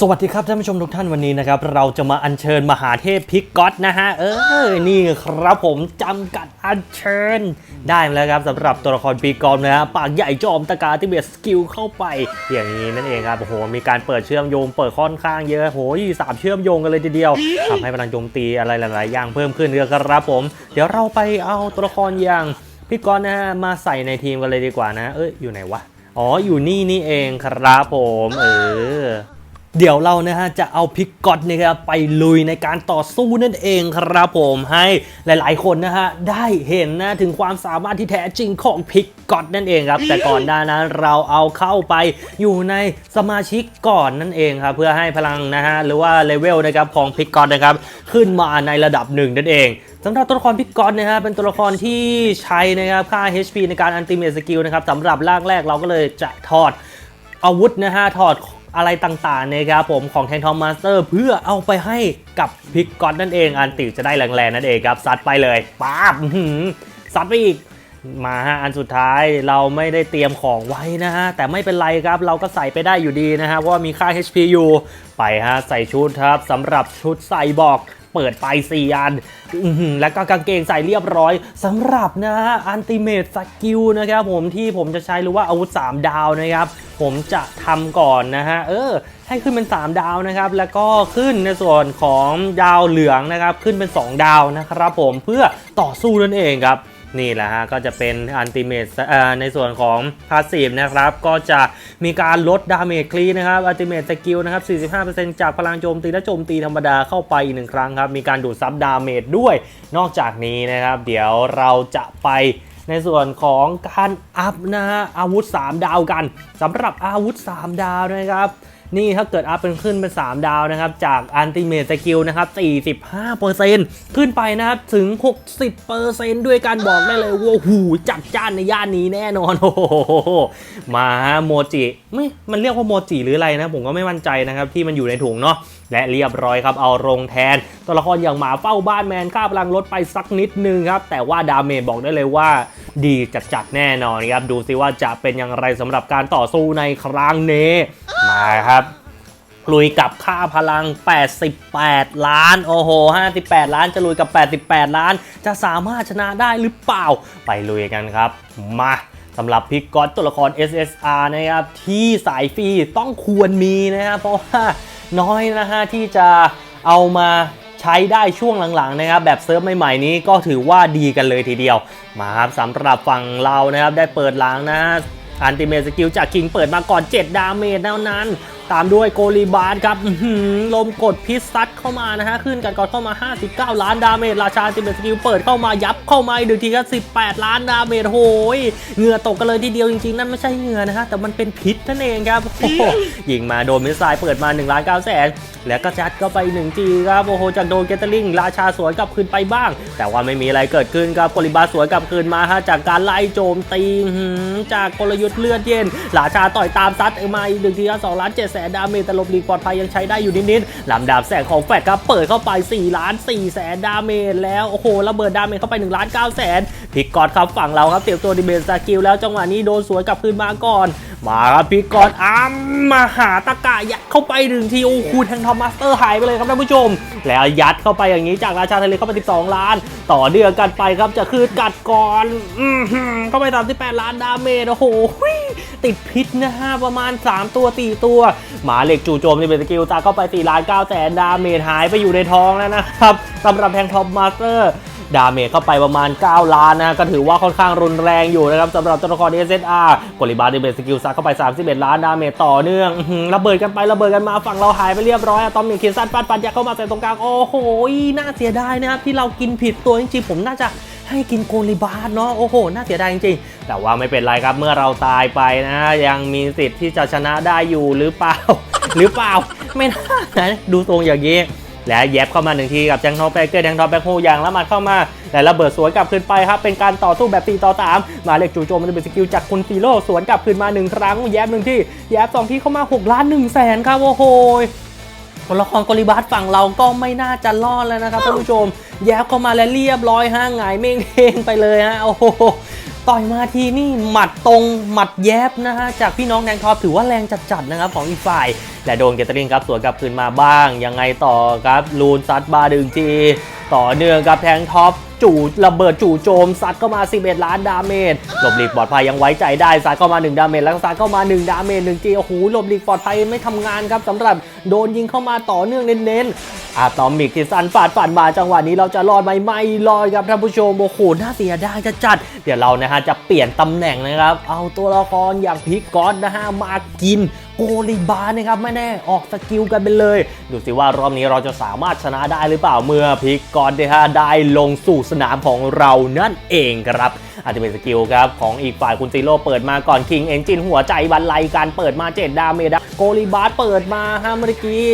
สวัสดีครับท่านผู้ชมทุกท่านวันนี้นะครับ เราจะมาอัญเชิญมหาเทพพิกก๊อตนะฮะ เออ นี่ครับผมจำกัดอัญเชิญ ได้มาแล้วครับสำหรับตัวละครปีกอมนะฮะปากใหญ่จอมตะกาที่เบียสกิลเข้าไปอย่างนี้นั่นเองครับโอ้โหมีการเปิดเชื่อมโยงเปิดค่อนข้างเยอะโหยสามเชื่อมโยงกันเลยทีเดียวทำให้พลังโจมตีอะไรหลาย ๆ อย่างเพิ่มขึ้นเลยครับผม เดี๋ยวเราไปเอาตัวละครอย่างพิกอตนะฮะมาใส่ในทีมกันเลยดีกว่านะ เอ้ยอยู่ไหนวะอ๋ออยู่นี่นี่เองครับผม เออ เดี๋ยวเรานะฮะจะเอาพิกกอตนะครับไปลุยในการต่อสู้นั่นเองครับผมให้หลายๆ คนนะฮะได้เห็นนะถึงความสามารถที่แท้จริงของพิกกอตนั่นเองครับ แต่ก่อนหน้านั้นเราเอาเข้าไปอยู่ในสมาชิกก่อนนั่นเองครับเพื่อให้พลังนะฮะหรือว่าเลเวลนะครับของพิกกอตนะครับขึ้นมาในระดับหนึ่งนั่นเองสำหรับตัวละครพิกกอนนะฮะเป็นตัวละครที่ใช้นะครับค่า HP ในการอันติเม e สกิลนะครับสำหรับร่างแรกเราก็เลยจะถอดอาวุธนะฮะถอด อะไรต่างๆนะครับผมของแทงทอมมาสเตอร์ เพื่อเอาไปให้กับพิกกอนนั่นเองอันติจะได้แรงๆนั่นเองครับซัดไปเลยป๊าบซัดไปอีกมาฮะอันสุดท้ายเราไม่ได้เตรียมของไว้นะฮะ แต่ไม่เป็นไรครับเราก็ใส่ไปได้อยู่ดีนะฮะ เพราะว่ามีค่า HP อยู่ ไปฮะ ใส่ชุดครับสำหรับชุดใส่บอก เปิดไป4อันแล้วก็กางเกงใส่เรียบร้อยสำหรับนะฮะอันติเมตสกิลนะครับผมที่ผมจะใช้หรือว่าอาวุธ 3 ดาวนะครับ ผมจะทำก่อนนะฮะเออให้ขึ้นเป็น 3 ดาวนะครับ แล้วก็ขึ้นในส่วนของดาวเหลืองนะครับ ขึ้นเป็น 2 ดาวนะครับผมเพื่อต่อสู้นั่นเองครับ นี่แหละฮะก็จะเป็นอันติเมตในส่วนของพาสซีฟนะครับ ก็จะมีการลดดาเมจคลีนะครับอันติเมตสกิลนะครับ 45%จากพลังโจมตีและโจมตีธรรมดาเข้าไปอีกหนึ่งครั้งครับ มีการดูดซับดาเมจด้วย นอกจากนี้นะครับ เดี๋ยวเราจะไปในส่วนของการอัพนะฮะอาวุธ 3 ดาวกันสำหรับอาวุธ 3 ดาวนะครับ นี่ถ้าเกิดอัพเป็นขึ้นเป็น 3 ดาวนะครับ จากอันติเมตสกิลนะครับ 45%ขึ้นไปนะครับ ถึง 60%ด้วยการบอกได้เลยว่าหูจัดจ้านในย่านนี้แน่นอน โอ้โห มาโมจิไม่มันเรียกว่าโมจิหรืออะไรนะ ผมก็ไม่มั่นใจนะครับ ที่มันอยู่ในถุงเนาะและเรียบร้อยครับ เอาลงแทน ตัวละครอย่างหมาเฝ้าบ้านแมนค่าพลังลดไปสักนิดนึงครับ แต่ว่าดาเมจบอกได้เลยว่าดีจัดๆแน่นอนครับ ดูซิว่าจะเป็นอย่างไรสำหรับการต่อสู้ในครั้งนี้ มาครับ ลุยกับค่าพลัง 88 ล้าน โอ้โห 58 ล้านจะลุยกับ 88 ล้าน จะสามารถชนะได้หรือเปล่า ไปลุยกันครับ มาสำหรับพิกกอตตัวละคร SSR นะครับ ที่สายฟรีต้องควรมีนะครับ เพราะว่าน้อยนะฮะที่จะเอามาใช้ได้ช่วงหลังๆนะครับ แบบเซิร์ฟใหม่ๆนี้ก็ถือว่าดีกันเลยทีเดียว มาครับสำหรับฝั่งเรานะครับได้เปิดหลังนะฮะ อันติเมตสกิลจากคิงเปิดมาก่อน 7 ดาเมจเท่านั้น ตามด้วยโกลีบาร์ครับอื้อหือลมกดพิษซัดเข้ามานะฮะ ขึ้นกันก่อนเข้ามา 59 ล้านดาเมจราชาอันติเมตสกิลเปิดเข้ามายับเข้ามาอีกหนึ่งทีครับ18 ล้านดาเมจโหยเหงื่อตกกันเลยทีเดียวจริงๆ นั่นไม่ใช่เหงื่อนะฮะ แต่มันเป็นพิษนั่นเองครับโอ้โหยิงมาโดนมิสไซล์เปิดมา1ล้าน9แสน แล้วก็จัดเข้าไป1ทีครับโอ้โหจากโดนเกตลิงราชาสวนกลับคืนไปบ้าง แต่ว่าไม่มีอะไรเกิดขึ้นครับโกลิบาสวนกลับคืนมาฮะจากการไล่โจมตีจากกลยุทธ์เลือดเย็นราชาต่อยตามซัดมาอีกหนึ่งทีครับสองล้านเจ็ดแสนดาเมจแต่ลบหลีกปลอดภัยยังใช้ได้อยู่นิดๆลำดาบแสงของแฟดครับเปิดเข้าไป4ล้าน4แสนดาเมจแล้วโอ้โหระเบิดดาเมจเข้าไป1ล้าน9แสนพิกกอดครับฝั่งเราครับเตรียมตัวดิเบนสกิลแล้วจังหวะนี้โดนสวนกลับคืนมาก่อน มาครับพิกกอดอ้ามมาหาตะกะยัดเข้าไปหนึ่งทีโอ้โหแทงทอมาสเตอร์หายไปเลยครับท่านผู้ชม แล้วยัดเข้าไปอย่างนี้จากราชาทะเลเข้าไป 12 ล้าน ต่อเดือนกันไปครับจะคืนกัดก่อนอืเข้าไป38ล้านดาเมจโอ้โหติดพิษนะฮะประมาณ 3 ตัว 4 ตัว หมาเหล็กจู่โจมในเบสกิลตาเข้าไป4ล้าน9แสนดาเมจหายไปอยู่ในท้องแล้วนะครับสำหรับแทงท็อปมาสเตอร์ ดาเมจเข้าไปประมาณ 9 ล้านนะก็ถือว่าค่อนข้างรุนแรงอยู่นะครับสำหรับตัวละคร SSR กลิบาร์ดิเบสกิลซัดเข้าไป 31 ล้านดาเมจต่อเนื่องระเบิดกันไประเบิดกันมาฝั่งเราหายไปเรียบร้อยอะตอมมิคินซันปัดปัดยาเข้ามาใส่ตรงกลางโอ้โหน่าเสียดายนะครับที่เรากินผิดตัวจริงๆผมน่าจะให้กินโกลิบาร์เนาะโอ้โห น่าเสียดายจริงๆ แต่ว่าไม่เป็นไรครับเมื่อเราตายไปนะ ยังมีสิทธิ์ที่จะชนะได้อยู่หรือเปล่า หรือเปล่า ไม่น่านะดูทรงอย่างนี้ และแยบเข้ามาหนึ่งทีกับแจงทองแบเกอร์แจงทองแบคโฮอย่างละหมัดเข้ามาแต่ระเบิดสวนกลับคืนไปครับเป็นการต่อสู้แบบ4ต่อ3มาเล็กจู่โจมมันจะเป็นสกิลจากคุณซีโร่สวนกลับคืนมาหนึ่งครั้งแยบหนึ่งที่แยบสองที่เข้ามา6ล้าน1แสนครับโอ้โหตัวละครกอลิบาสฝั่งเราก็ไม่น่าจะรอดแล้วนะครับท่านผู้ชม แยบเข้ามาแล้วเรียบร้อยฮะหงายเม่งเทงไปเลยฮะโอ้โหต่อยมาทีนี่หมัดตรงหมัดแยบนะฮะจากพี่น้องแดงท็อปถือว่าแรงจัดๆนะครับของอีกฝ่าย และโดนเกตเตอรินครับสวนกลับคืนมาบ้าง ยังไงต่อครับลูนซัดบาดึงที ต่อเนื่องกับแทงท็อปจู่ระเบิดจู่โจมซัดเข้ามา 11 ล้านดาเมจหลบหลีกปลอดภัยยังไว้ใจได้ซัดเข้ามา 1 ดาเมจแล้วซัดเข้ามา 1 ดาเมจ1จีโอ้โหหลบหลีกปลอดภัยไม่ทำงานครับสำหรับโดนยิงเข้ามาต่อเนื่องเน้นๆอะตอมิกที่สันฟาดฝันมาจังหวะนี้เราจะรอดไหมไม่รอดครับท่านผู้ชมโอ้โหน่าเสียดายจะจัด เดี๋ยวเรานะฮะจะเปลี่ยนตำแหน่งนะครับ เอาตัวละครอย่างพิกก๊อตนะฮะมากิน โกลิบาร์นะครับไม่แน่ออกสกิลกันไปเลย ดูสิว่ารอบนี้เราจะสามารถชนะได้หรือเปล่าเมื่อพิกกอนนะฮะได้ลงสู่สนามของเรานั่นเองครับอาจจะเป็นสกิลครับของอีกฝ่ายคุณซิโร่เปิดมาก่อนคิงเอนจินหัวใจบรรลัยการเปิดมาเจ็ดดาเมจโกลิบาร์เปิดมาฮะเมื่อกี้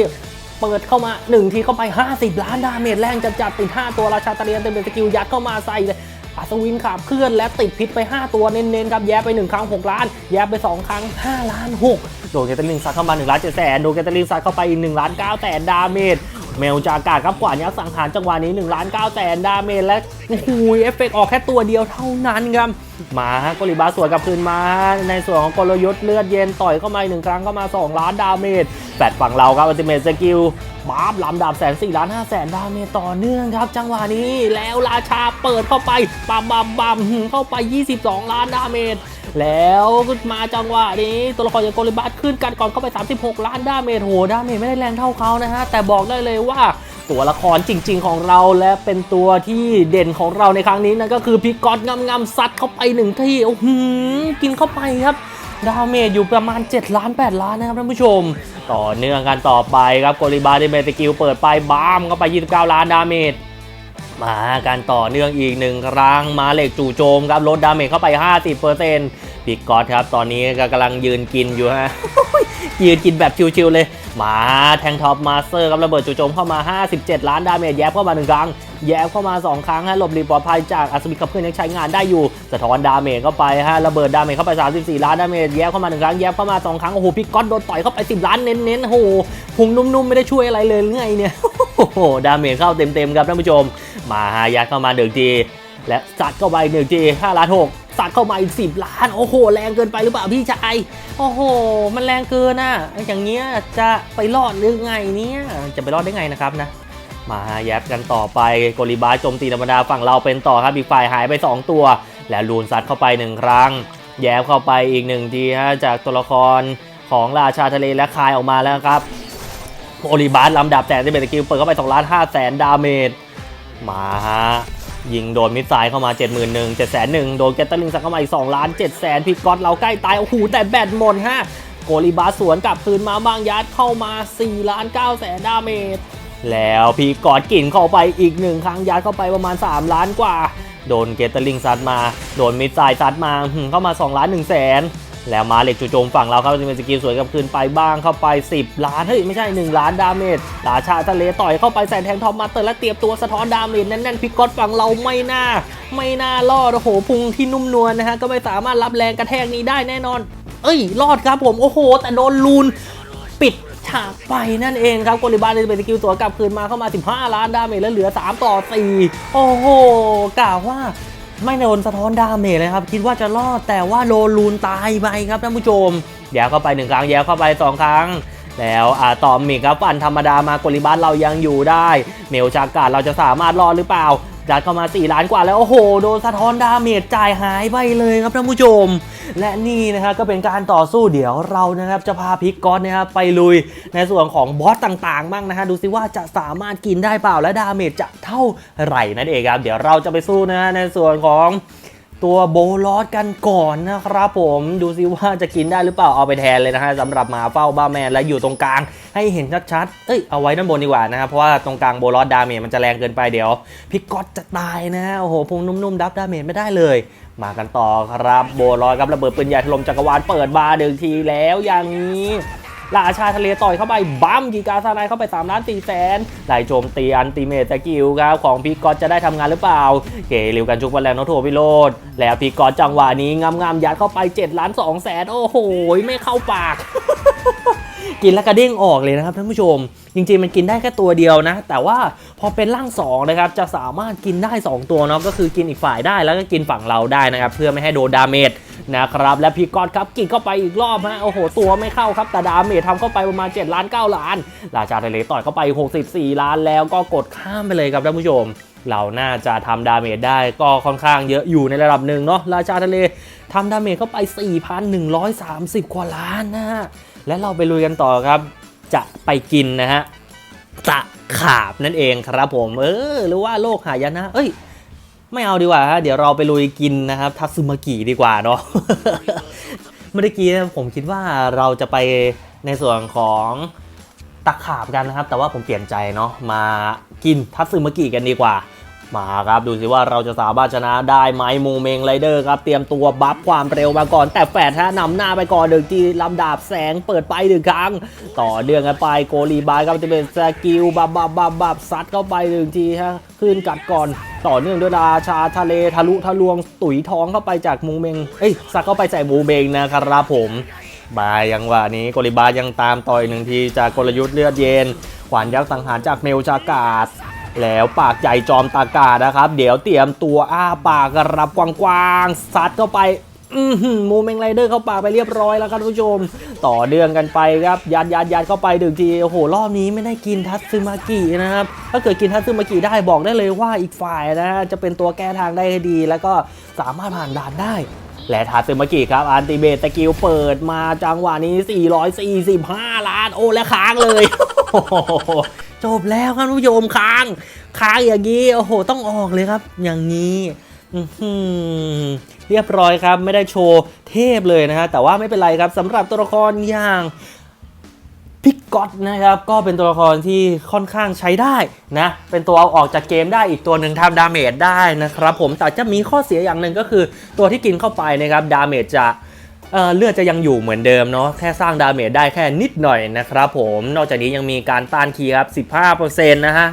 เปิดเข้ามา 1 ทีเข้าไป 50 ล้านดาเมจแรงจัดจัดติด 5 ตัวราชาตะเลียนเต็มเป็นสกิลยัดเข้ามาใส่เลย อัศวินขับเคลื่อนและติดพิษไป 5 ตัวเน้นๆครับแย่ไป 1 ครั้ง 6 ล้าน แย่ไป 2 ครั้ง 5 ล้าน 6 โดนเกตลิงซัดเข้ามา1ล้าน7แสนโดนเกตลิงซัดเข้าไปอีก1ล้าน9แสนดาเมจ เมลจากาศครับกว่ายักษ์สังหารจังหวะนี้1ล้าน9แสนดาเมจและโอ้โหเอฟเฟกต์ออกแค่ตัวเดียวเท่านั้นครับ มาฮะโกลิบาสวนกลับคืนมา ในส่วนของกลยุทธ์เลือดเย็นต่อยเข้ามาหนึ่งครั้งเข้ามา 2 ล้านดาเมจแฟดฝั่งเราครับอัลติเมทสกิลบาบลำดาบแสนสี่ล้านห้าแสนดาเมจต่อเนื่องครับ จังหวะนี้แล้วราชาเปิดเข้าไปบัมบัมบัมเข้าไป 22 ล้านดาเมจ แล้วมาจังหวะนี้ตัวละครอย่างโกลิบัสขึ้นกันก่อนเข้าไป 36 ล้านดาเมจโหดาเมจไม่ได้แรงเท่าเขานะฮะ แต่บอกได้เลยว่าตัวละครจริง ๆ ของเราและเป็นตัวที่เด่นของเราในครั้งนี้นั่นก็คือพิกอตงำงำซัดเข้าไปหนึ่งที่โอ้โหกินเข้าไปครับดาเมจอยู่ประมาณ 7 ล้าน 8 ล้านนะครับท่านผู้ชม ต่อเนื่องกันต่อไปครับโกลิบาได้เมสกิลเปิดไปบามเข้าไป 29 ล้านดาเมจ มากันต่อเนื่องอีกหนึ่งครั้งมาเหล็กจู่โจมครับลดดาเมจเข้าไป 50%พิกกอตครับ ตอนนี้ก็กำลังยืนกินอยู่ฮะยืนกินแบบชิวๆเลย มาแทงท็อปมาสเตอร์ครับระเบิดจู่โจมเข้ามา 57 ล้านดาเมจแยบเข้ามาหนึ่งครั้ง แยบเข้ามา 2 ครั้งฮะหลบหลีกปลอดภัยจากอัศวินขับเคลื่อนยังใช้งานได้อยู่ สะท้อนดาเมจเข้าไปฮะระเบิดดาเมจเข้าไป 34 ล้านดาเมจแยบเข้ามาหนึ่งครั้งแยบเข้ามา 2 ครั้งโอ้โหพิกกอตโดนต่อยเข้าไป 10 ล้านเน้นๆโอ้โหพุงนุ่มๆไม่ได้ช่วยอะไรเลยหรือไงเนี่ย โอ้โห ดาเมจเข้าเต็มๆครับท่านผู้ชม มาฮะยัดเข้ามาหนึ่งที และสัดเข้าไปหนึ่งที5ล้าน6สัดเข้ามาอีก10ล้าน โอ้โห แรงเกินไปหรือเปล่าพี่ชาย โอ้โห มันแรงเกินอะ อย่างเงี้ยจะไปรอดหรือไงเนี่ย จะไปรอดได้ไงนะครับนะมาแยบกันต่อไปโกลิบาโจมตีธรรมดาฝั่งเราเป็นต่อครับอีกฝ่ายหายไป 2 ตัว แล้วลูนซัดเข้าไป 1 ครั้ง แยบเข้าไปอีกหนึ่งทีฮะจากตัวละครของราชาทะเลและคายออกมาแล้วครับ โกลิบาลำดับแต่ที่เป็นสกิลเปิดเข้าไป2ล้าน5แสนดาเมจมาฮะยิงโดนมิสไซล์เข้ามา 71,000 701,000โดนแกตเตอร์ลิงซัดเข้ามาอีก2ล้าน7แสนพิกก๊อตเราใกล้ตาย โอ้โห แต่แบตหมดฮะโกลิบาสวนกลับคืนมาบางยัดเข้ามา4ล้าน9แสนดาเมจแล้วพีกอดกลิ่นเข้าไปอีกหนึ่งครั้งยัดเข้าไปประมาณ 3 ล้านกว่า โดนเกตเตอร์ลิงซัดมา โดนมิดไซด์ซัดมาหึเข้ามา2ล้าน1แสน แล้วมาเหล็กจู่โจมฝั่งเราครับจะเป็นสกิลสวยกับคืนไปบ้างเข้าไป 10 ล้าน เฮ้ย ไม่ใช่ 1 ล้านดาเมจราชาทะเลต่อยเข้าไปใส่แทงทอมมาเตอร์และเตรียมตัวสะท้อนดาเมจแน่นๆพิกอดฝั่งเราไม่น่า ไม่น่ารอดโอ้โหพุงที่นุ่มนวลนะฮะก็ไม่สามารถรับแรงกระแทกนี้ได้แน่นอน เอ้ย รอดครับผมโอ้โห แต่โดนลูนปิดฉากไปนั่นเองครับโกลิบาเลยเป็นสกิลตัวกลับคืนมาเข้ามา 15 ล้านดาเมจแล้วเหลือ 3 ต่อ 4 โอ้โหกล่าวว่า ไม่โดนสะท้อนดาเมจเลยครับ คิดว่าจะรอดแต่ว่าโดนลูนตายไปครับท่านผู้ชมแย้วเข้าไป1ครั้งแย้วเข้าไป2ครั้ง แล้วอาตอมมิกครับฟันธรรมดามากริบาสเรายังอยู่ได้ เมลจากาศเราจะสามารถรอดหรือเปล่า จัดเข้ามา 4 ล้านกว่าแล้ว โอ้โห โดนสะท้อนดาเมจจ่ายหายไปเลยครับท่านผู้ชม และนี่นะครับก็เป็นการต่อสู้เดี๋ยวเรานะครับจะพาพิกก้อนนะครับไปลุยในส่วนของบอสต่างๆบ้างนะฮะดูซิว่าจะสามารถกินได้เปล่าและดาเมจจะเท่าไหร่นั่นเองครับ เดี๋ยวเราจะไปสู้นะฮะในส่วนของ ตัวโบลอสกันก่อนนะครับผมดูซิว่าจะกินได้หรือเปล่าเอาไปแทนเลยนะฮะสำหรับหมาเฝ้าบ้าแมนและอยู่ตรงกลางให้เห็นชัดๆ เอ้ยเอาไว้ด้านบนดีกว่านะครับเพราะว่าตรงกลางโบลอสดาเมจมันจะแรงเกินไปเดี๋ยวพิกอนจะตายนะฮะโอ้โหพุงนุ่มๆดับดาเมจไม่ได้เลย มากันต่อครับโบลอยครับระเบิดปืนใหญ่ถล่มจักรวาลเปิดบาร์หนึ่งทีแล้วอย่างนี้ ราชาทะเลต่อยเข้าไปบัมกีกาซานายเข้าไป3ล้าน4แสนไล่โจมตีอันติเมตสกิลครับของพีกอตจะได้ทำงานหรือเปล่า เกลิวกันชุกวันแรงโนโทพิโรดแล้วพีกอตจังหวะนี้งามๆยัดเข้าไป7ล้าน2แสนโอ้โหไม่เข้าปาก กินแล้วกระเด้งออกเลยนะครับท่านผู้ชม จริงๆมันกินได้แค่ตัวเดียวนะ แต่ว่าพอเป็นร่างสองนะครับจะสามารถกินได้ 2 ตัวเนาะก็คือกินอีกฝ่ายได้แล้วก็กินฝั่งเราได้นะครับเพื่อไม่ให้โดนดาเมจนะครับและพี่กอดครับกินเข้าไปอีกรอบฮะโอ้โหตัวไม่เข้าครับแต่ดาเมจทำเข้าไปประมาณ7ล้าน9ล้านราชาทะเลต่อยเข้าไป 64 ล้านแล้วก็กดข้ามไปเลยครับท่านผู้ชม เราน่าจะทำดาเมจได้ก็ค่อนข้างเยอะอยู่ในระดับหนึ่งเนาะราชาทะเลทำดาเมจเข้าไป 4,130 กว่าล้านนะฮะ และเราไปลุยกันต่อครับ จะไปกินนะฮะตะขาบนั่นเองครับผม เออ หรือว่าโลกหายนะ เอ้ย ไม่เอาดีกว่าฮะ เดี๋ยวเราไปลุยกินนะครับทัตสึมากิดีกว่าเนาะ เมื่อกี้ผมคิดว่าเราจะไปในส่วนของตะขาบกันนะครับ แต่ว่าผมเปลี่ยนใจเนาะ มากินทัตสึมากิกันดีกว่า มาครับดูสิว่าเราจะสามารถชนะได้ไหมมูเมงไรเดอร์ครับ เตรียมตัวบัฟความเร็วมาก่อน แต่แฝดฮะนำหน้าไปก่อนหนึ่งทีลำดาบแสงเปิดไปหนึ่งครั้ง ต่อเนื่องกันไปโกลีบายครับจะเป็นสกิลบับบับบับบับซัดเข้าไปหนึ่งทีฮะขึ้นกัดก่อนต่อเนื่องด้วยราชาทะเลทะลุทะลวงตุ๋ยท้องเข้าไปจากมูเมงเอ้ยซัดเข้าไปใส่มูเมงนะครับผมบายยังว่านี้โกลิบายังตามต่อยหนึ่งทีจากกลยุทธ์เลือดเย็นขวานยักษ์สังหารจากเมลจากาศ แล้วปากใหญ่จอมตากานะครับ เดี๋ยวเตรียมตัวอ้าปากรับกว้างๆซัดเข้าไปมูเมงไรเดอร์เข้าปากไปเรียบร้อยแล้วครับท่านผู้ชม ต่อเนื่องกันไปครับยัดยัดยัดเข้าไปหนึ่งทีโอ้โหรอบนี้ไม่ได้กินทัตซึมากินะครับถ้าเกิดกินทัตซึมากิได้บอกได้เลยว่าอีกฝ่ายนะฮะจะเป็นตัวแก้ทางได้ดี แล้วก็สามารถผ่านด่านได้และทาซึมากิครับ อันติเบตสกิลเปิดมาจังหวะนี้ 445 ล้าน โอ้และค้างเลย จบแล้วครับผู้ชมค้างค้างอย่างนี้โอ้โหต้องออกเลยครับ อย่างนี้เรียบร้อยครับ ไม่ได้โชว์เทพเลยนะฮะแต่ว่าไม่เป็นไรครับสำหรับตัวละครอย่างพิกก็ตนะครับก็เป็นตัวละครที่ค่อนข้างใช้ได้นะเป็นตัวเอาออกจากเกมได้อีกตัวหนึ่งทำดาเมจได้นะครับผมแต่จะมีข้อเสียอย่างหนึ่งก็คือตัวที่กินเข้าไปนะครับดาเมจจะ เอ่อเลือดจะยังอยู่เหมือนเดิมเนาะแค่สร้างดาเมจได้แค่นิดหน่อยนะครับผมนอกจากนี้ยังมีการต้านคีย์ครับ 15%นะฮะ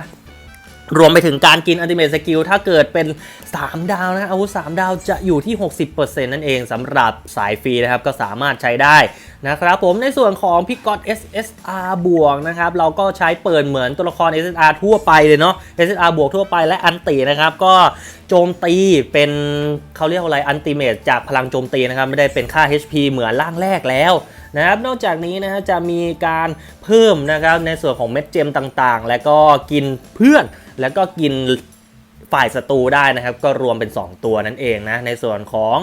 รวมไปถึงการกินอัลติเม e สกิลถ้าเกิดเป็น 3 ดาวนะอาวุธ 3 ดาวจะอยู่ที่ 60%นั่นเองสำหรับสายฟรีนะครับ ก็สามารถใช้ได้นะครับผมในส่วนของพิกอต SSR บวกนะครับ เราก็ใช้เปิดเหมือนตัวละคร SSR ทั่วไปเลยเนาะ SSR บวกทั่วไปและอันตินะครับ ก็โจมตีเป็นเขาเรียกอะไรอันติเม e จากพลังโจมตีนะครับ ไม่ได้เป็นค่า HP เหมือนร่างแรกแล้ว นะครับนอกจากนี้นะฮะจะมีการเพิ่มนะครับในส่วนของเม็ดเจมต่างๆ แล้วก็กินเพื่อนแล้วก็กินฝ่ายศัตรูได้นะครับ ก็รวมเป็น 2 ตัวนั่นเองนะ ในส่วนของ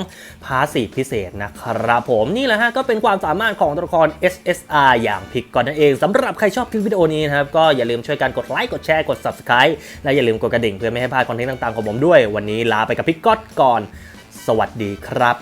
พาสีพิเศษนะครับผมนี่แหละฮะ ก็เป็นความสามารถของตัวละคร SSR อย่างพิกก่อนนั่นเองสำหรับใครชอบคลิปวิดีโอนี้นะครับ ก็อย่าลืมช่วยกันกดไลค์กดแชร์กด Subscribe และอย่าลืมกดกระดิ่งเพื่อไม่ให้พลาดคอนเทนต์ต่างๆของผมด้วย วันนี้ลาไปกับพิกก็ก่อน สวัสดีครับ